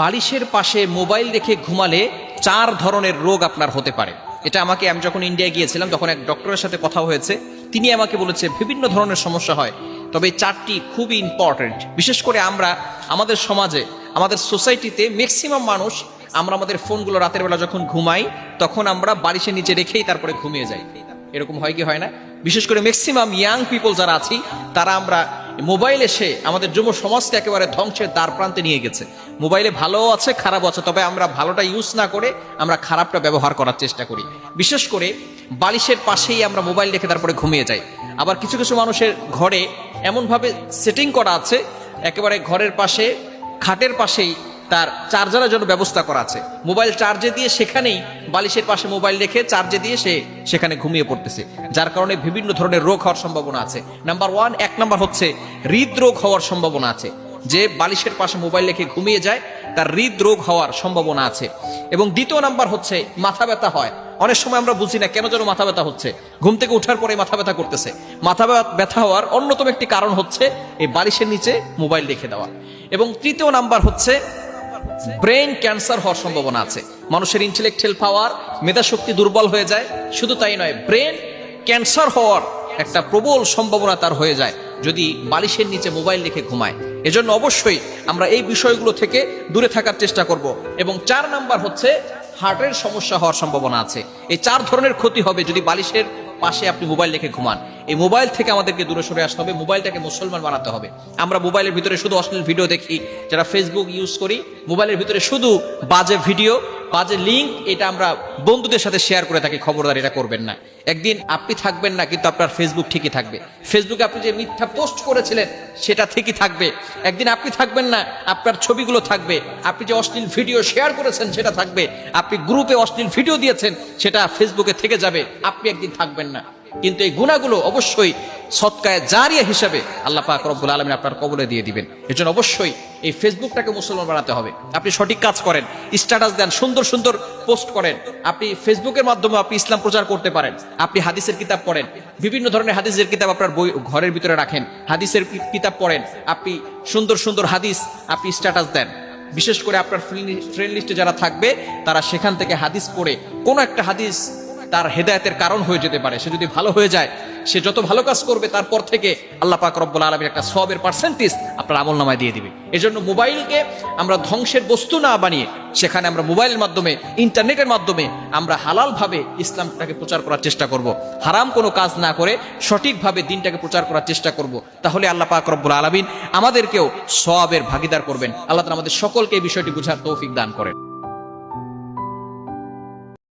বালিশের পাশে মোবাইল রেখে ঘুমালে চার ধরনের রোগ আপনার হতে পারে। এটা আমাকে, আমি যখন ইন্ডিয়া গিয়েছিলাম, তখন এক ডক্টরের সাথে কথা হয়েছে। তিনি আমাকে বলেছে, বিভিন্ন ধরনের সমস্যা হয়, তবে চারটি খুবই ইম্পর্টেন্ট বিশেষ করে আমরা, আমাদের সমাজে, আমাদের সোসাইটিতে ম্যাক্সিমাম মানুষ, আমরা আমাদের ফোনগুলো রাতের বেলা যখন ঘুমাই, তখন আমরা বালিশের নিচে রেখেই তারপরে ঘুমিয়ে যাই। এরকম হয় কি, হয় না? বিশেষ করে ম্যাক্সিমাম ইয়াং পিপল যারা আছি, তারা আমরা মোবাইল এসে আমাদের যুব সমাজকে একেবারে ধ্বংসের দ্বার প্রান্তে নিয়ে গেছে। মোবাইলে ভালো আছে খারাপ আছে, তবে আমরা ভালোটা ইউজ না করে আমরা খারাপটা ব্যবহার করার চেষ্টা করি। বিশেষ করে বালিশের পাশেই আমরা মোবাইল রেখে তারপরে ঘুমিয়ে যাই। আবার কিছু কিছু মানুষের ঘরে এমনভাবে সেটিং করা আছে, একেবারে ঘরের পাশে, খাটের পাশেই তার চার্জারের জন্য ব্যবস্থা করা আছে। মোবাইল চার্জে দিয়ে সেখানেই বালিশের পাশে মোবাইল রেখে চার্জে দিয়ে সে সেখানে ঘুমিয়ে পড়তেছে। যার কারণে বিভিন্ন ধরনের রোগ হওয়ার সম্ভাবনা আছে। নাম্বার ওয়ান এক নাম্বার হচ্ছে হৃদরোগ হওয়ার সম্ভাবনা আছে। যে বালিশের পাশে মোবাইল রেখে ঘুমিয়ে যায়, তার হৃদরোগ হওয়ার সম্ভাবনা আছে। এবং দ্বিতীয় নাম্বার হচ্ছে মাথা ব্যথা হয়। অনেক সময় আমরা বুঝি না কেন যেন মাথা ব্যথা হচ্ছে। ঘুম থেকে ওঠার পরে মাথা ব্যথা করতেছে। মাথা ব্যথা হওয়ার অন্যতম একটি কারণ হচ্ছে এই বালিশের নিচে মোবাইল রেখে দেওয়া। এবং তৃতীয় নাম্বার হচ্ছে ব্রেন ক্যান্সার হওয়ার সম্ভাবনা আছে। মানুষের ইন্টেলেকচুয়াল পাওয়ার মেধাশক্তি দুর্বল হয়ে যায়। শুধু তাই নয় ব্রেন ক্যান্সার হওয়ার একটা প্রবল সম্ভাবনা তার হয়ে যায়। যদি বালিশের নিচে মোবাইল রেখে ঘুমায়, এজন্য অবশ্যই আমরা এই বিষয়গুলো থেকে দূরে থাকার চেষ্টা করব। এবং চার নাম্বার হচ্ছে হার্টের সমস্যা হওয়ার সম্ভাবনা আছে। এই চার ধরনের ক্ষতি হবে যদি বালিশের পাশে আপনি মোবাইল রেখে ঘুমান। এই মোবাইল থেকে আমাদেরকে দূরে সরে আসতে হবে, মোবাইলটাকে মুসলমান বানাতে হবে। আমরা মোবাইলের ভিতরে শুধু অশ্লীল ভিডিও দেখি, যারা ফেসবুক ইউজ করি, মোবাইলের ভিতরে শুধু বাজে ভিডিও, বাজে লিঙ্ক এটা আমরা বন্ধুদের সাথে শেয়ার করে থাকি, খবরদার এটা করবেন না। একদিন আপনি থাকবেন না, কিন্তু আপনার ফেসবুক ঠিকই থাকবে। ফেসবুকে আপনি যে মিথ্যা পোস্ট করেছিলেন, সেটা ঠিকই থাকবে। একদিন আপনি থাকবেন না, আপনার ছবিগুলো থাকবে। আপনি যে অশ্লীল ভিডিও শেয়ার করেছেন, সেটা থাকবে। আপনি গ্রুপে অশ্লীল ভিডিও দিয়েছেন, সেটা ফেসবুকে থেকে যাবে। আপনি একদিন থাকবেন না। কিন্তু এই গুণাগুলো অবশ্যই সৎকায় জারিয়া হিসাবে আল্লাহ পাক রব্বুল আলমিন আপনার কবলে দিয়ে দিবেন। এর জন্য অবশ্যই এই ফেসবুকটাকে মুসলমান বানাতে হবে। আপনি সঠিক কাজ করেন, স্ট্যাটাস দেন, সুন্দর সুন্দর পোস্ট করেন। আপনি ফেসবুকের মাধ্যমে আপনি ইসলাম প্রচার করতে পারেন, আপনি হাদিসের কিতাব পড়েন, বিভিন্ন ধরনের হাদিসের কিতাব আপনার বই ঘরের ভিতরে রাখেন, হাদিসের কিতাব পড়েন, আপনি সুন্দর সুন্দর হাদিস, আপনি স্ট্যাটাস দেন। বিশেষ করে আপনার ফ্রেন্ড লিস্টে যারা থাকবে, তারা সেখান থেকে হাদিস পড়ে। কোনো একটা হাদিস তার হেদায়তের কারণ হয়ে যেতে পারে। সে যদি ভালো হয়ে যায়, সে যত ভালো কাজ করবে, তারপর থেকে আল্লাহ পাক রব্বুল আলমীর একটা সবের পার্সেন্টেজ আপনার আমল নামায় দিয়ে দিবে। এজন্য মোবাইলকে আমরা ধ্বংসের বস্তু না বানিয়ে, সেখানে আমরা মোবাইলের মাধ্যমে, ইন্টারনেটের মাধ্যমে আমরা হালালভাবে ইসলামটাকে প্রচার করার চেষ্টা করব। হারাম কোনো কাজ না করে সঠিকভাবে দিনটাকে প্রচার করার চেষ্টা করব। তাহলে আল্লাহ পাক রব্বুল আলমিন আমাদেরকেও সবের ভাগিদার করবেন। আল্লাহ আমাদের সকলকে এই বিষয়টি বোঝার তৌফিক দান করেন।